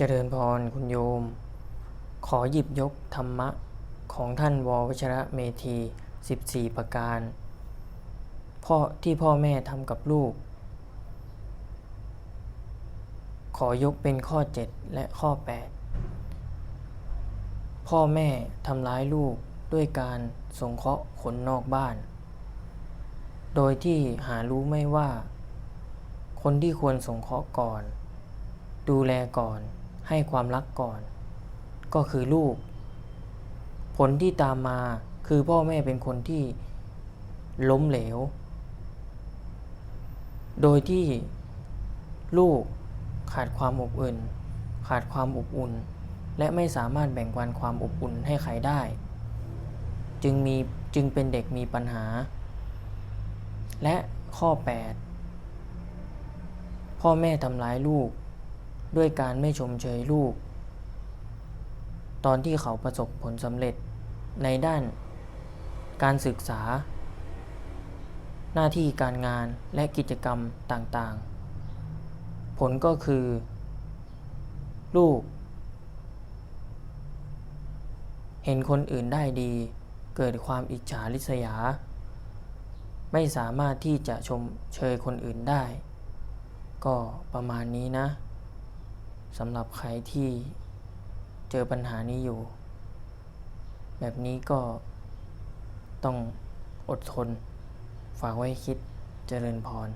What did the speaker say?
เจริญพรคุณโยม ขอหยิบยกธรรมะของท่านววชระเมธี 14 ประการ พ่อที่พ่อแม่ทำกับลูก ขอยกเป็นข้อ 7 และข้อ 8 พ่อแม่ทำร้ายลูกด้วยการสงเคราะห์คนนอกบ้าน โดยที่หารู้ไม่ว่า คนที่ควรสงเคราะห์ก่อน ดูแลก่อน ให้ความรักก่อน ก็คือลูก ผลที่ตามมาคือพ่อแม่เป็นคนที่ล้มเหลว โดยที่ลูกขาดความอบอุ่น ขาดความอบอุ่น และไม่สามารถแบ่งปันความอบอุ่นให้ใครได้ จึงมีจึงเป็นเด็กมีปัญหา และข้อ 8 พ่อแม่ทำร้ายลูก ด้วยการไม่ชมเชยลูก ตอนที่เขาประสบผลสำเร็จในด้านการศึกษา หน้าที่การงานและกิจกรรมต่างๆ ผลก็คือ ลูก เห็นคนอื่นได้ดี เกิดความอิจฉาริษยา ไม่สามารถที่จะชมเชยคนอื่นได้ ก็ประมาณนี้นะ สำหรับใครที่เจอปัญหานี้อยู่ แบบนี้ก็ต้องอดทน ฝากไว้คิดเจริญพร